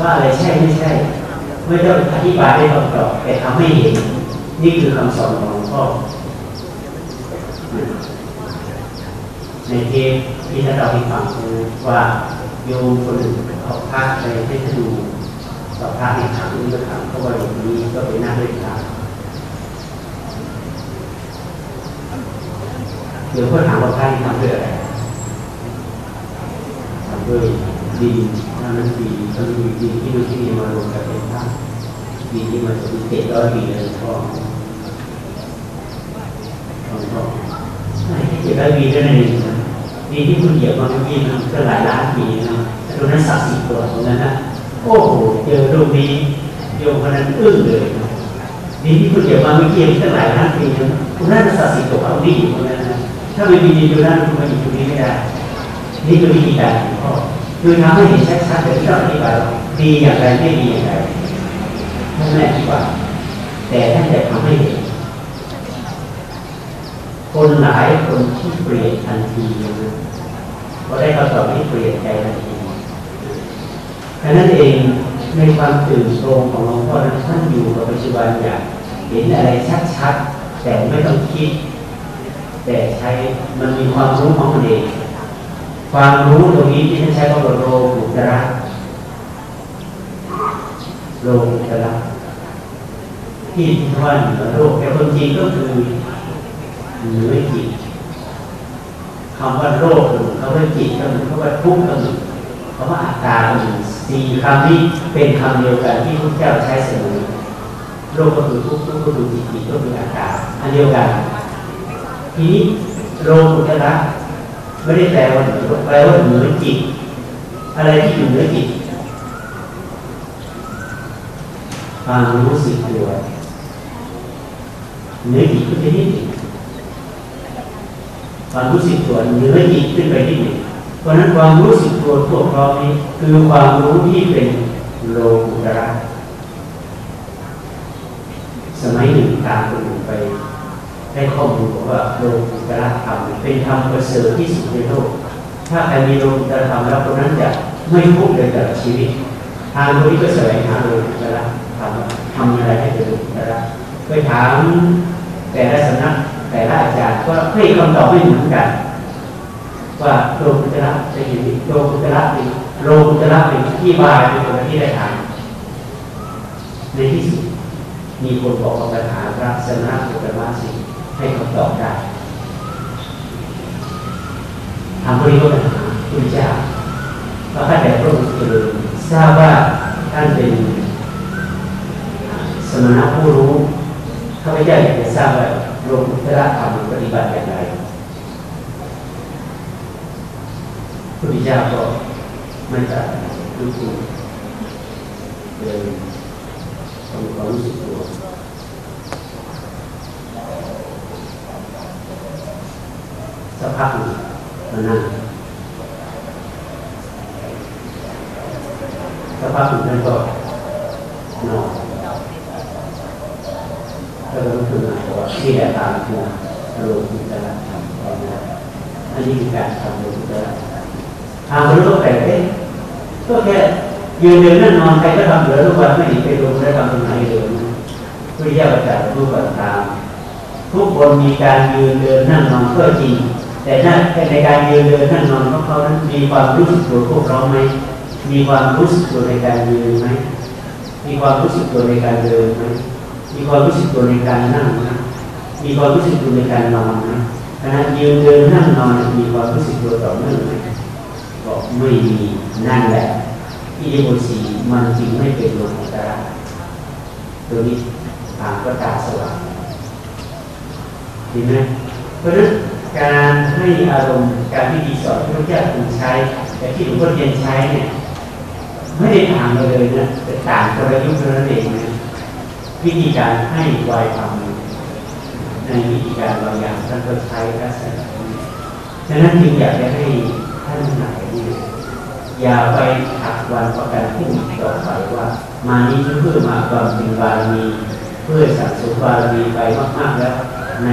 ว่าอะไรใช่ไม่ใช่ ไม่ต้องอธิบายได้ตรงๆแต่ทำให้เห็นนี่คือคำสอนของพ่อในเทปที่ท่านเราไปฟังว่าโยมคนหนึ่งเอาพระไปให้ท่านดูต่อพระในขังนี่ก็ขังเพราะว่านี้ก็ไปนั่งเล่นพระเดี๋ยวก็ถามว่าพระนี่ทำด้วยอะไรทำด้วย ดินถ้านั้นดีก็มีดินที่มันที่มีมารวมกันเป็นพระดินที่มันจะมีเจ็ดร้อยปีเลยก็ก็ไม่ใช่เจ็ดร้อยปีเท่านั้นเองนะดินที่คุณเหยียบมาเมื่อกี้มันก็หลายล้านปีนะแต่ตรงนั้นสักสิบตัวตรงนั้นนะโอ้โหเจอรูปนี้โยมคนนั้นอึ้งเลยนะดินที่คุณเหยียบมาเมื่อกี้มันก็หลายล้านปีนะตรงนั้นสักสิบตัวเอาดีอยู่ตรงนั้นนะถ้าไม่มีดินตรงนั้นคุณมาอยู่ตรงนี้ไม่ได้นี่คือวิธีการของพ่อ คือทำให้เห็นชัดๆแบบที่เราอธิบายดีอย่างไรไม่ดีอย่างไรท่านไม่อธิบาแต่ท่านจะทำให้เห็นคนหลายคนที่เปลี่ยนทันทีนะพอได้คำตอบที่เปลี่ยนใจทันทีดังนั้นเองในความตื่นตรงของหลวงพ่อนั้นท่านอยู่กับปัจจุบันอย่างเห็นอะไรชัดๆแต่ไม่ต้องคิด แต่ใช้มันมีความรู้ของมันเอง ความรู้ตรงนี้ที่ท่านใช้คำว่าโลกุตระโลกุตระที่ว่าเหนือโลกแต่คนจริงก็คือเหนือจิตคำว่าโลกหนึ่งคำว่าจิตก็หนึ่งคำว่าทุกข์ก็หนึ่งคำว่าอัตตาก็หนึ่งสี่คำนี้เป็นคำเดียวกันที่พระเจ้าใช้เสมอโลกก็คือทุกข์ทุกข์ก็คือจิตจิตก็คืออัตตาอันเดียวกัน ทีนี้โลกุตระ ไม่ได้แปลว่าเหนือแปลว่าเหนือจิต อะไรที่อยู่เหนือจิตความรู้สึกตัวเหนือจิตขึ้นไปนิดหนึ่งความรู้สึกตัวเหนือจิตขึ้นไปนิดหนึ่งเพราะนั้นความรู้สึกตัวทั่วพร้อมนี้คือความรู้ที่เป็นโลกุตระสมัยหนึ่งตามคน อื่นไปได้ข้อมูลบอกว่าโลกุตระธรรมเป็นธรรมประเสริฐที่สุดในโลก ถ้าใครมีโลกุตระธรรมแล้วคนนั้นจะไม่ทุกข์เลยกับชีวิต ทางนนี้ก็แสวงหาโลกุตระธรรมทำอะไรให้เป็นโลกุตระไปถามแต่ละสำนักแต่ละอาจารย์ก็ให้คำตอบไม่เหมือนกัน ว่าโลกุตระจะอยู่โลกุตระเป็นโลกุตระเป็นที่บายเป็นคนที่ได้ถามในที่สุดมีคนบอกว่าปัญหาพระสนะอุตมะสิ ให้คำตอบได้ถามพระริโภคหาคุณเจ้าพระข้าแต่พระองค์เจริญทราบว่าท่านเป็นสมณะผู้รู้ข้าพเจ้าอยากจะทราบว่าโลกุตระธรรมปฏิบัติอย่างไรพุทธเจ้าก็ไม่ตรัสรู้ตัวเลยทำความรู้สึกตัว สักพักหนึ่งมานั่งสักพักหนึ่งท่านก็นอนก็ลุกขึ้นมาบอกว่าที่แหละตามคืออารมณ์จิตระธรรมตอนนั้นอันนี้คือการทำโลกุตระทางรู้ก็แปลกเอ๊ะก็แค่ยืนเดินนั่งนอนใครก็ทำเหลือทุกวันไม่เห็นไปลงได้ทำตรงไหนเลยนพุทธเจ้าประกาศรู้ก่อนตามทุกคนมีการยืนเดินนั่งนอนก็จริง แต่นั่นในการยืนเดินนั่งนอนของเขานั้นมีความรู้สึกตัวพวกเราไหมมีความรู้สึกตัวในการยืนไหมมีความรู้สึกตัวในการเดินไหมมีความรู้สึกตัวในการนั่งไหมมีความรู้สึกตัวในการนอนไหมขณะยืนเดินนั่งนอนมีความรู้สึกตัวต่อเนื่องไหมบอกไม่มีนั่นแหละอิริโบสีมันจึงไม่เป็นโลกุตระตัวนี้ทางก็ตาสว่างเห็นไหมเพราะฉะนั้น การให้อารมณ์การที่ดีสอนที่พระเจ้าถูกใช้ แต่ที่หลวงพ่อเทียนใช้เนี่ยไม่ได้ต่างกันเลยนะแต่ต่างกลยุทธ์เท่านั้นเองนะวิธีการให้วายทำในวิธีการบางอย่างท่านก็ใช้ลักษณะนี้ฉะนั้นจึงอยากจะให้ท่านไหนเนี่ยอย่าไปถักวันประกันพรุ่งต่อไปว่า มานี้เพื่อมาความเป็นบารมี เพื่อสั่งสมบารมีไปมากๆแล้วใน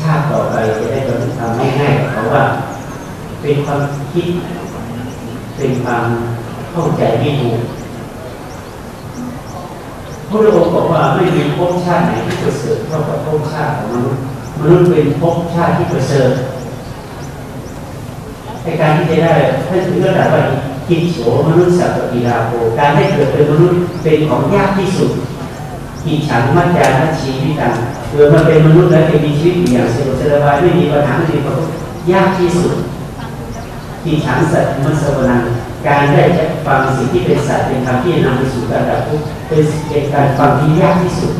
ชาติต่อไปจะได้บรรลุธรรมง่ายๆกับเขาว่า เป็นความคิด เป็นความเข้าใจไม่ถูกพระองค์บอกว่าไม่มีภพชาติไหนที่ประเสริฐเท่ากับภพชาติของมนุษย์มนุษย์เป็นภพชาติที่ประเสริฐในการที่จะได้ท่านถึงระดับว่ากิจโสมนุษย์สัพพิราโภการได้เกิดเป็นมนุษย์เป็นของยากที่สุดกิจฉันมัจจานัชีวิตัง เกิดมาเป็นมนุษย์แล้วจะมีชีวิตอย่างสะดวกสบายไม่มีปัญหาไม่มีความยากที่สุดกิจฉันสัตว์มัสวนังการได้จะฟังสิ่งที่เป็นสัตว์เป็นคำที่นำไปสู่การดับทุกข์เป็นเป็นการฟังที่ยากที่สุด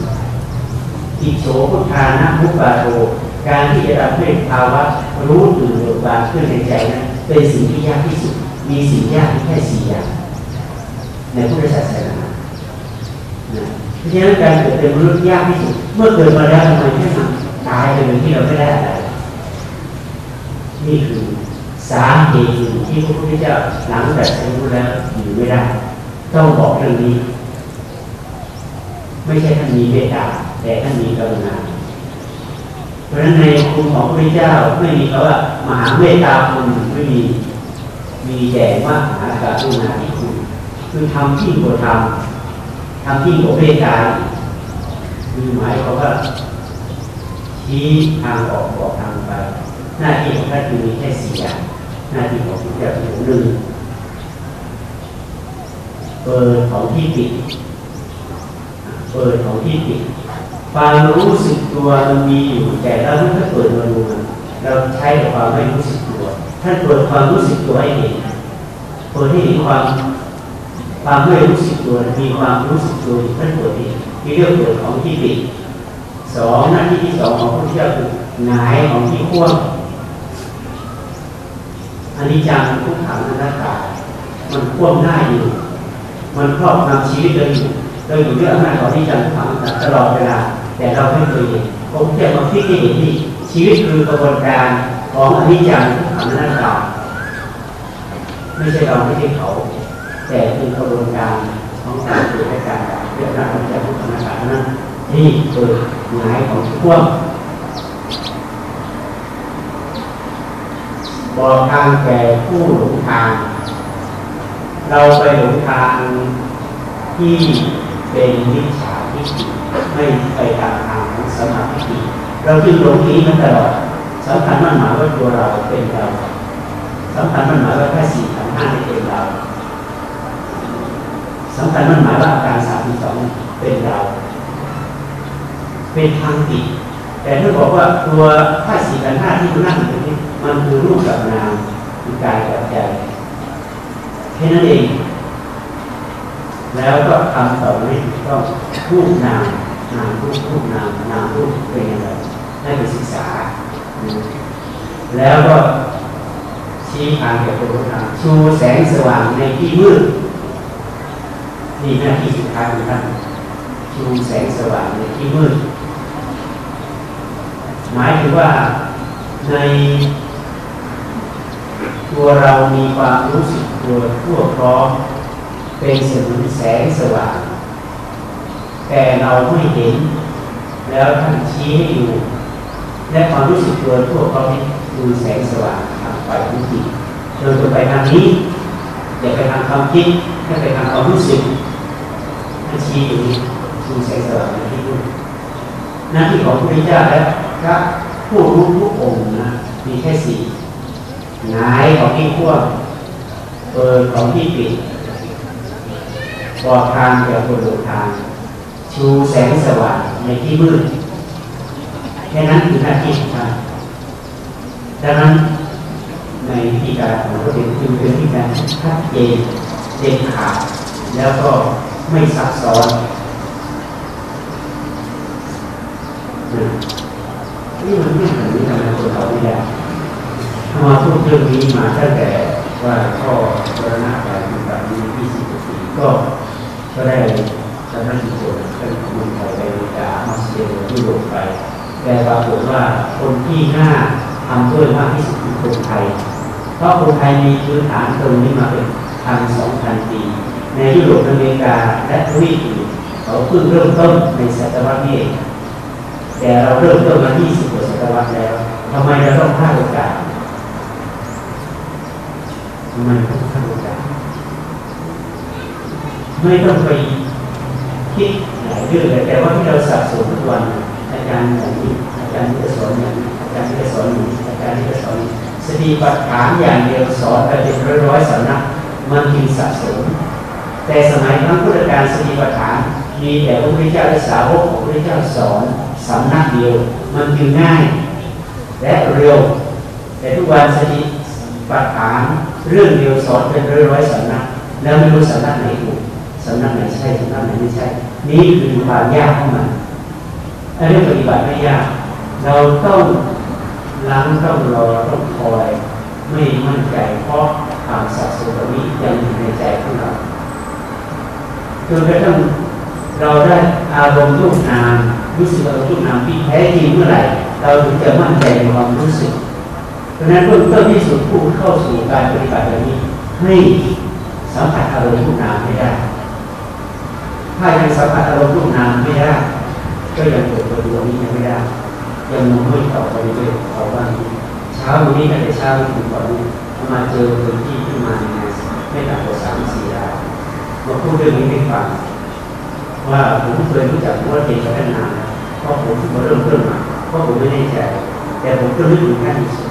กิจโฉพุทธานะมุปาโรการที่จะทำให้ภาวะรู้ตื่นเบิกบานขึ้นในใจนั้นเป็นสิ่งที่ยากที่สุด มีสิ่งยากแค่สี่อย่างในพุทธศาสนา เพราะฉะนั้นการเกิดเป็นมนุษย์ยากที่สุด เมื่อเกิดมาแล้วทำไมไม่ทำตายไปโดยที่เราไม่ได้อะไรนี่คือสาเหตุที่พระพุทธเจ้าหลังจากรู้แล้วอยู่ไม่ได้ต้องบอกเรื่องนี้ ไม่ใช่ท่านมีเมตตาแต่ท่านมีกรุณาเพราะฉะนั้นในคุณของพระพุทธเจ้าไม่มีคำว่ามหาเมตตาคุณไม่มีมีแต่ว่ามหาการุณาที่คุณคือทำที่กว่าทำ ทำที่กว่าเมตตาคือหมายความว่าชี้ทางออกบอกทางไป หน้าที่ของท่านคือมีแค่สี่อย่างหน้าที่ของพระเจ้าคือหนึ่งเปิดของที่ปิดเปิดของที่ปิดความรู้สึกตัวมันมีอยู่แต่เราไม่ได้เปิดมาดูมันเราใช้ความไม่รู้สึกตัวท่านเปิดความรู้สึกตัวให้เห็นเปิดให้เห็นความ ความไม่รู้สึกตัวมีความรู้สึกตัวท่านปิดเองที่เรียกเปิดของที่ปิสองหน้าที่ที่สองของพระเจ้าคือหงายของที่ขั้วอันนี้จังทุกขังอนัตตามันควบหน้าอยู่ มันครอบงำชีวิตเราอยู่เราอยู่เรื่อำนาจของที่จังทุกขังตลอดเวลาแต่เราไม่เคยเห็นผมจะมาพิจารณาที่ชีวิตคือกระบวนการของอนิจจังทุกขังอนัตตาไม่ใช่เราไม่ใช่เขา แต่คือกระบวนการของการเกิดและการเรื่องราวของจังทุกขังอนัตตานั้นนี่คือหงายของขั้วบอกทางแก่ผู้หลงทาง เราไปหลงทางที่เป็นมิจฉาทิฏฐิไม่ไปตามทางของสมาธิเราจึงหลงนี้มันตลอดสำคัญมันหมายว่าตัวเราเป็นเราสำคัญมันหมายว่าแค่สี่ขันห้าเป็นเรา สำคัญมันหมายว่าอาการสามสองเป็นเรา เป็นทางติดแต่ถ้าบอกว่าตัวท่าสี่ขันห้าที่มันนั่งอยู่นี้มันคือรูปกับนามคือกายกับใจแค่นั้นเอง แล้วก็ทำต่อให้ถูกต้องรูปนามนามรูปรูปนามนามรูปเป็นยังไงให้ไปศึกษา แล้วก็ชี้ทางแก่ตัวทางชูแสงสว่างในที่มืด นี่หน้าที่สุดท้ายของท่านชูแสงสว่างในที่มืด หมายถึงว่าในตัวเรามีความรู้สึกตัวทั่วพร้อมเป็นเสมือนแสงสว่าง แต่เราไม่เห็น แล้วท่านชี้ให้ดูและความรู้สึกตัวทั่วพร้อมนี้ดูแสงสว่างทางไปทุกทีเดินไปทางนี้อย่าไปทางความคิดให้ไปทางความรู้สึก ท่านชี้อยู่ดูแสงสว่างในที่มืดหน้าที่ของพระพุทธเจ้าและพระผู้รู้ทุกองค์นะมีแค่สี่หงายของที่ขั้วเปิดของที่ปิดบอกทางแก่คนหลงทาง ชูแสงสว่างในที่มืดแค่นั้นคือหน้าที่ของท่านดังนั้นในพิธีการของพระเดชคือเป็นพิธีการชัดเจนเด็ดขาดแล้วก็ ไม่ซับซ้อนนี่มันไม่เหมือนที่ทำให้คนเราไม่ได้ถ้ามาพูดเรื่องนี้มาตั้งแต่ว่าข้อบรณะการปฏิบัตินี้ที่สิบปีก็ก็ได้ทำหน้าที่ส่วนเป็นของเมืองไทยไปอเมริกาออสเตรเลียยุโรปไป แต่ปรากฏว่าคนที่หน่าทำด้วยมากที่สุดคือคนไทย เพราะคนไทยมีพื้นฐานตรงนี้มาเป็นพันสองพันปี ในยุโรปอเมริกาและทวีปอื่นเขาเพิ่งเริ่มต้นในศตวรรษนี้เองแต่เราเริ่มต้นมา 20กว่าศตวรรษแล้วทำไมเราต้องพลาดโอกาสทำไมต้องพลาดโอกาสไม่ต้องไปคิดหลายเรื่องเลยแต่ว่าที่เราสับสนทุกวันอาจารย์อย่างนี้อาจารย์ที่จะสอนอย่างนี้อาจารย์ที่จะสอนนี้อาจารย์ที่จะสอนนี้สติปัฏฐานอย่างเดียวสอนไปเป็นร้อยร้อยสำนักมันจึงสะสม แต่สมัยครั้งพุทธกาลสติปัฏฐาน มีแต่พระพุทธเจ้าและสาวกของพระพุทธเจ้าสอนสำนักเดียว มันจึงง่าย และเร็ว แต่ทุกวันสติปัฏฐานเรื่องเดียวสอนเป็นร้อยร้อยสำนัก แล้วไม่รู้สำนักไหนถูกสำนักไหนใช่สำนักไหนไม่ใช่ นี่คือความยากของมันอันนี้ปฏิบัติไม่ยาก เราต้องล้างต้องรอต้องคอย ไม่มั่นใจเพราะความสับสนตรงนี้ยังอยู่ในใจของเรา จนกระทั่งเราได้อารมณ์รูปนามรู้สึกอารมณ์รูปนามที่แท้จริงเมื่อไหร่เราถึงจะมั่นใจในความรู้สึกเพราะนั้นเพื่อเพื่อที่สุดผู้เข้าสู่การปฏิบัติแบบนี้ให้สัมผัสอารมณ์รูปนามไม่ได้ถ้ายังสัมผัสอารมณ์รูปนามไม่ได้ก็ยังเกิดตัวดวงนี้ยังไม่ได้ยังมุ่งไม่ต่อไปเรื่อยๆเอาว่าเช้าวันนี้ตั้งแต่เช้าถึงตอนนี้มาเจอคนที่ขึ้นมาในไม่ต่ำกว่าสามสี่ มาพูดเรื่องนี้ให้ฟังว่าผมเคยรู้จักว่าเด็กพัฒนาเพราะผมมาเริ่มเริ่มมาเพราะผมไม่แน่ใจแต่ผมก็นึกถึงขั้นที่สุด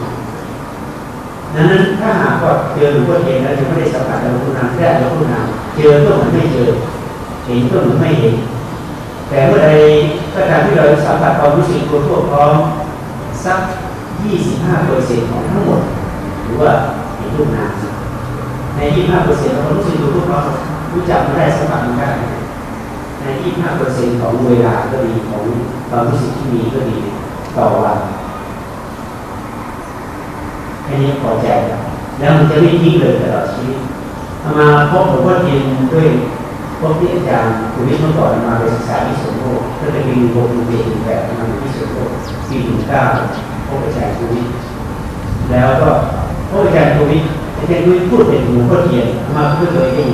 ดังนั้นถ้าหากว่าเจอหลวงพ่อเองแล้วจะไม่ได้สัมผัสหลวงพ่อนามแค่หลวงพ่อนามเจอก็เหมือนไม่เจอเห็นก็เหมือนไม่เห็นแต่เมื่อใดก็ตามที่เราสัมผัสความรู้สึกตัวทั่วพร้อมสัก 25เปอร์เซ็นต์ของทั้งหมด หรือว่าเห็นรูปนามใน 25เปอร์เซ็นต์ของความรู้สึกตัวทั่วพร้อม รู้จักมันได้สัมผัสมันได้ใน25เปอร์เซ็นต์ของเวลาก็ดีของความรู้สึกที่มีก็ดีต่อวันแค่นี้พอใจแล้วแล้วมันจะไม่ทิ้งเลยตลอดชีวิตมาพบหลวงพ่อเทียนด้วยพวกที่อาจารย์คุณวิทย์เมื่อก่อนมาไปศึกษาที่สุโขทัยก็จะมีวงดนตรีแบบมาที่สุโขทัยปีหนึ่งเก้าพบอาจารย์คุณวิทย์แล้วก็พบอาจารย์คุณวิทย์อาจารย์คุณวิทย์พูดเป็นหลวงพ่อเทียนมาเพื่อตัวเอง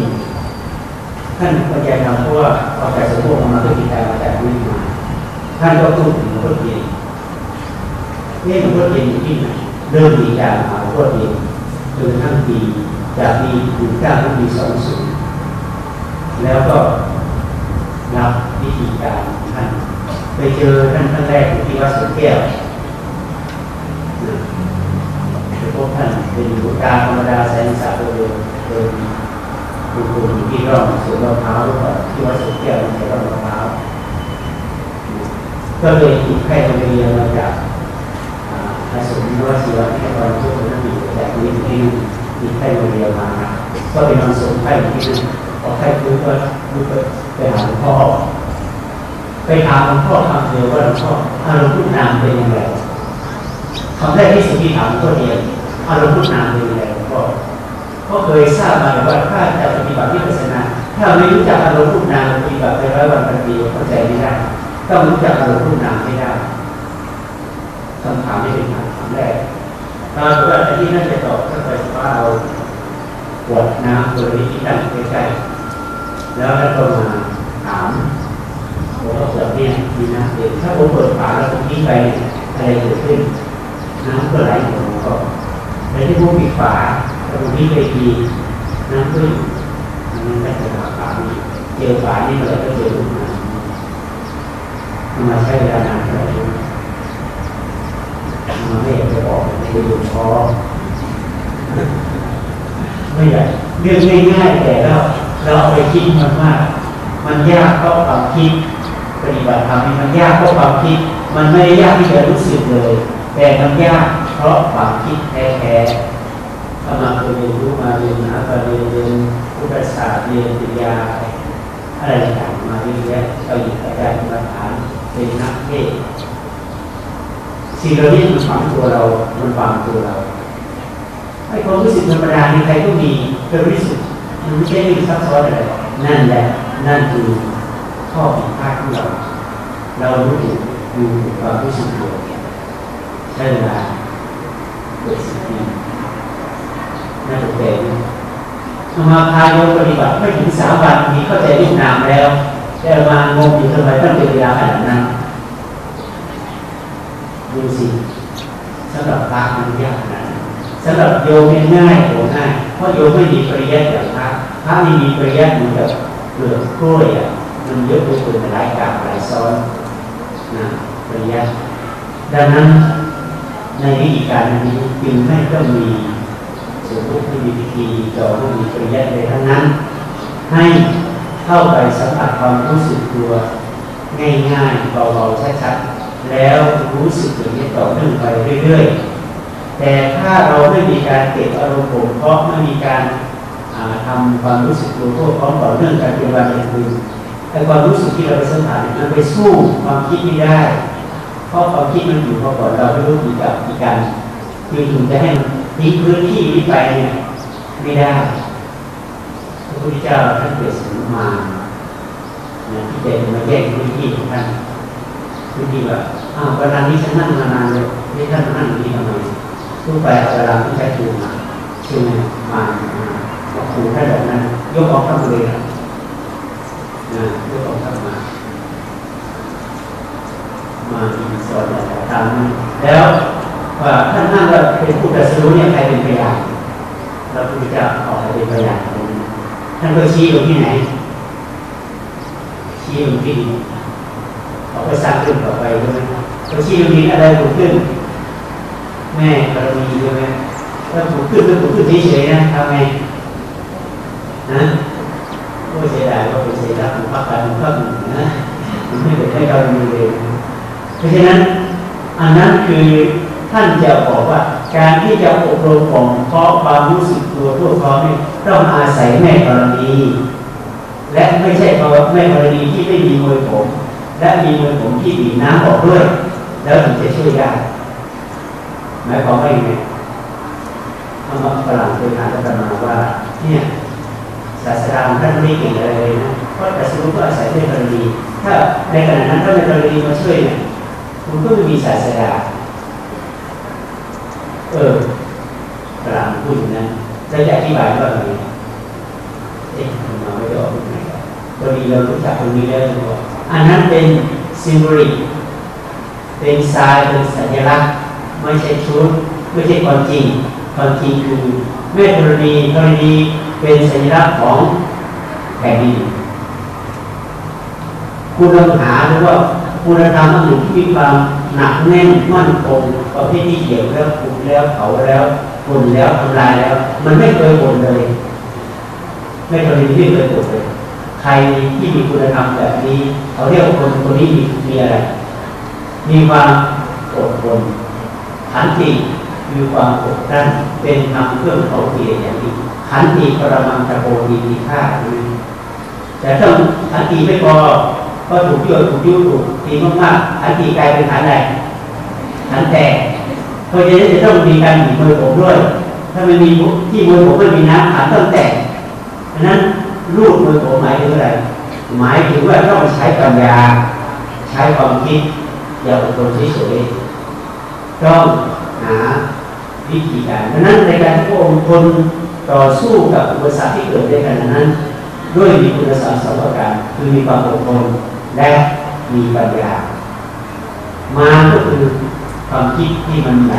ท่านพยายามเพราะว่าเอาแต่สมมติมาเพื่อติดตามาจารย์คุณวิมาท่านก็พูดถึงหลวงพ่อเทียนนี่หลวงพ่อเทียนอยู่ที่ไหนเริ่มมีการมาหลวงพ่อเทียนจนทั้งปีจากปีหนึ่งเก้าถึงปีสองศูนย์แล้วก็รับวิธีการท่านไปเจอท่านท่านแรกที่วัดสุแก้วไปพบท่านเป็นบุตรกาธรรมดาแสนสาโดย โดยดูดูที่ร่องสวนมะพร้าวหรือว่าที่วัดสุแก้วในร่องมะพร้าวก็เลยติดไข้โรงเรียนมาจากอาสมนวชีวะที่ตอนช่วงนั้นมีจากนี้ที่ติดไข้โรงเรียนมาก็ไปนอนสมไข้ที่พอไข้ฟื้ก็ลุกไปหาหลวงพ่อไปถามหลวงพ่อคำเดียวว่าหลวงพ่ออารมณ์พุทนามเป็นยังไงคำแรกที่สุดที่ถามก็เดียวอารมณ์พุทนามเป็นยังไง ก็เคยทราบมาว่าถ้าจะปฏิบัติวิปัสสนา ถ้าไม่รู้จักอารมณ์พุทนามปฏิบัติไปร้อยวันพันปีเข้าใจไม่ได้ต้องรู้จักอารมณ์พุทนามให้ได้คำถามนี้เป็นคำถามแรกตอนว่าที่น่าจะตอบก็ไปว่าเอาขวดน้ำตัวนี้ที่ตั้งใกล้ๆแล้วท่านก็มาถามผมก็เปิดเนี่ยมีน้ำเด็ถ้าผมเปิดฝาแล้วผมทิ้ไปอะไรเกิดขึ้นน้ำก็ไหลหมดก็แต่ที่ผมปิดฝา ต่ผมทิ้งไปทีน้ำก็อยู่มันไม่จะหาฝานี้เจอฝานี้เราก็เจอลูกน้ำมาใช้เวลานานเท่าไหร่มาไม่อยากจะบอกในดูท้อไม่ใหญ่เรื่องง่ายๆแต่เราเราเอาไปคิดมันมาก มันยากเพราะความคิดปฏิบัติธรรมมันยากเพราะความคิด มันไม่ยากที่จะรู้สึกเลย แต่มันยากเพราะความคิดแท้ๆ ถ้ามาเรียนรู้มาเรียนหาเรียนเรียนพุทธศาสตร์เรียนปัญญาอะไรต่างมาเรียนแล้วเราอยู่อาจารย์มาฐานเป็นนักเทศสิ่งเหล่านี้มันฝังตัวเรา มันฝังตัวเราไอ้ความรู้สึกธรรมดาในใครก็มีเป็นรู้สึกมันไม่ใช่เรื่องซับซ้อนอะไรนั่นแหละ นั่นคือข้อผิดพลาดของเรา เรารู้อยู่อยู่ความรู้สึกตัวใช้เวลาเกิดสิบปี น่จะเป็นมาพายงปฏิบัติไม่ถึงสามวันมีเข้าใจรูปนามแล้วแต่มางงอยู่ทำไมต้องเป็นเวลาขนาดนั้นดูสิสำหรับพระมันยากนะสำหรับโยมง่ายโหง่ายเพราะโยมไม่มีปริยัติอย่างพระพระไม่มีปริยัติเหมือนกับเปลือกกล้วยอะมันเยอะไปเกินหลายกาบหลายซ้อนนะปริยัติดังนั้นในวิธีการนี้จึงไม่ต้องมี สมมติไม่มีพิธีต่อไม่มีปริยัติเลยทั้งนั้น ให้เข้าไปสัมผัสความรู้สึกตัวง่ายๆเบาๆชัดๆแล้วรู้สึกอย่างนี้ต่อเนื่องไปเรื่อยๆ แต่ถ้าเราไม่มีการเก็บอารมณ์ผมเพราะไม่มีการทำความรู้สึกตัวทั่วพร้อมต่อเนื่องกันเป็นวันเป็นคืนไอ้ความรู้สึกที่เราไปสัมผัสมันไปสู้ความคิดไม่ได้ เพราะความคิดมันอยู่มาก่อนเราไม่รู้กี่กับกี่การคือถึงจะให้มัน ทิ้งพื้นที่นี้ไปเนี่ยไม่ได้พระพุทธเจ้าท่านเกิดสมมาที่จะมาแยกพื้นที่ของท่านพื้นที่ว่าอ้าวเวลานี้ฉันนั่งมานานเลยนี่ท่านนั่งอย่างนี้ทำไมทุกไปเอาเวลาที่ใช้ชูมาชูมามาครูท่านแบบนั้น ยกออกข้ามเลยนะยกออกข้ามมามาอินสอนตามนั้นแล้ว ว่าท่านนั่งว่าเป็นผู้ตรัสรู้เนี่ยใครเป็นพยานเราพุทธเจ้าออกเป็นพยานท่านก็ชี้ลงที่ไหน ชี้ลงที่ดินออกไปสร้างขึ้นต่อไปใช่ไหมก็ชี้ลงนี้อะไรถูกขึ้น แม่กรณีใช่ไหมถ้าถูกขึ้นก็ถูกขึ้นเฉยๆนะทำไงนะก็เสียดายก็ไปเสียดายพักการพักนะมันไม่ได้ให้เรามีเลยเพราะฉะนั้นอันนั้นคือ ท่านจะบอกว่าการที่จะอบรมของเพราะความรู้สึกตัวทั่วพร้อมนี่ต้องอาศัยแม่กรณีและไม่ใช่เพราะแม่กรณีที่ไม่มีมวยผม และมีมวยผมที่บีน้ำออกด้วย แล้วถึงจะช่วยได้หมายความว่าอย่างไรเอามาฝรั่งเคยอ่านกันมาว่าเนี่ยศาสดาท่านไม่เก่งอะไรเลยนะเพราะแต่สรุปก็อาศัยแม่กรณีถ้าในขณะนั้นถ้าแม่กรณีมาช่วยเนี่ยคุณก็ไม่มีศาสดา เออกลางพูดนะจะอธิบายว่าไงเอ๊ะมันมาไม่ได้ออกไหนพอดีเรารู้จักตรงนี้แล้วอันนั้นเป็นซิมบลิกเป็นทรายเป็นสัญลักษณ์ไม่ใช่ชุดไม่ใช่ความจริงความจริงคือแม่ธรณีธรณีเป็นสัญลักษณ์ของแผ่นดินคุณลองหาดูว่า คุณธรรมอันหนึ่งที่มีความหนักแน่นมั่นคงประเภทที่เกี่ยวแล้วปลุกแล้วเผาแล้วปุ่นแล้วทำลายแล้ว มันไม่เคยบ่นเลย ไม่เคยมีที่เคยบ่นเลย ใครที่มีคุณธรรมแบบนี้เขาเรียกคนคนนี้มีมีอะไร มีความอดทนขันติมีความอดกลั้นเป็นธรรมเครื่องเขาเกียรอย่างนี้ขันติปรมังตะโกดีมีค่าแต่ถ้าขันติไม่พอ ก็ถูกโยนถูกยุถูกตีมากๆขันติกลายเป็นขันอะไรขันแตกเพราะฉะนั้นจะต้องมีการหนีมือผมด้วย ถ้าไม่มีที่มือผมไม่มีน้ำขันต้องแตกเพราะนั้นรูปมือผมหมายถึงอะไร หมายถึงว่าต้องใช้ปัญญาใช้ความคิดอย่าอดทนเฉยๆต้องหาวิธีการเพราะนั้นในการที่พระองค์ทนต่อสู้กับอุปสรรคที่เกิดในขณะนั้น ด้วยมีคุณสมบัติสองประการคือมีความอดทนและมีปัญญา มาก็คือความคิดที่มันไหล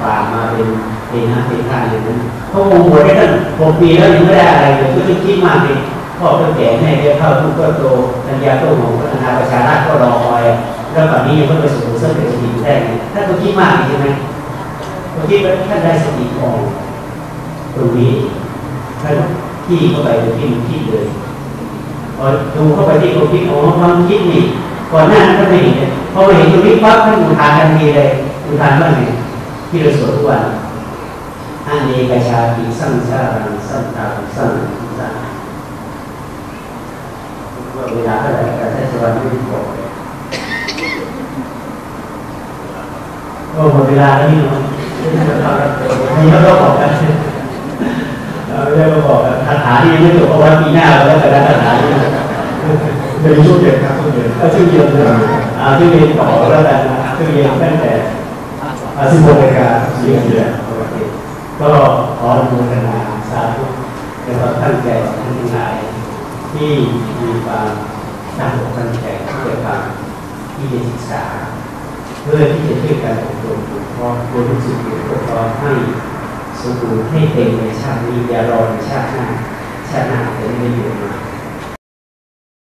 ผ่านมาเป็นเป็นห้าเป็นท่าอย่างนั้นพระองค์บวชได้ตั้งหกปีแล้วยังไม่ได้อะไรเลยก็ต้องคิดมากเลยพ่อก็แก่แม่ก็เข้าทุกก็โตปัญญาก็หงพัฒนาประชาราชก็รอคอยแล้วแบบนี้ยังไม่ไปสู่เส้นเป็นสติได้ไงถ้าเขาคิดมากใช่ไหมเขาคิดว่าท่านได้สติของตรงนี้ท่าน ที่เข้าไปที่มันคิดเลยพอดูเข้าไปที่ความคิดอ๋อความคิดนี่ก่อนหน้านั้นก็ไม่เห็นพอเห็นตรงนี้ปั๊บท่านอุทานทันทีเลยอุทานว่าไงที่เราสวดทุกวันอันเอกชาติสังสารังสัมตาสังสาเวลาเท่าไหร่การใช้สวรรค์ไม่บอกโอ้หมดเวลาแล้วนี่เนาะนี่เราก็บอกกันเราเรียกว่าบอกกันคาถาที่ยังไม่จบเอาไว้ปีหน้าแล้วแต่ละคาถานี่ในช่วงเย็นครับช่วงเย็นก็ชื่อเย็นนะอ่าชื่อเย็นต่อแล้วกันชื่อเย็นตั้งแต่อาสิบหกนาฬิกาสี่สิบเอ็ดก็ขออนุโมทนาสาธุในความตั้งใจของท่านทั้งหลายที่มีความตั้งอกตั้งใจที่จะฟังที่จะศึกษาเพื่อที่จะช่วยกันอบรมบุญพร้อมรวมถึงสิ่งที่พร้อมให้ สมบูรณ์ให้เต็มในชาตินี้อย่ารอในชาติหน้าชาติหน้าจะไม่ได้อยู่มา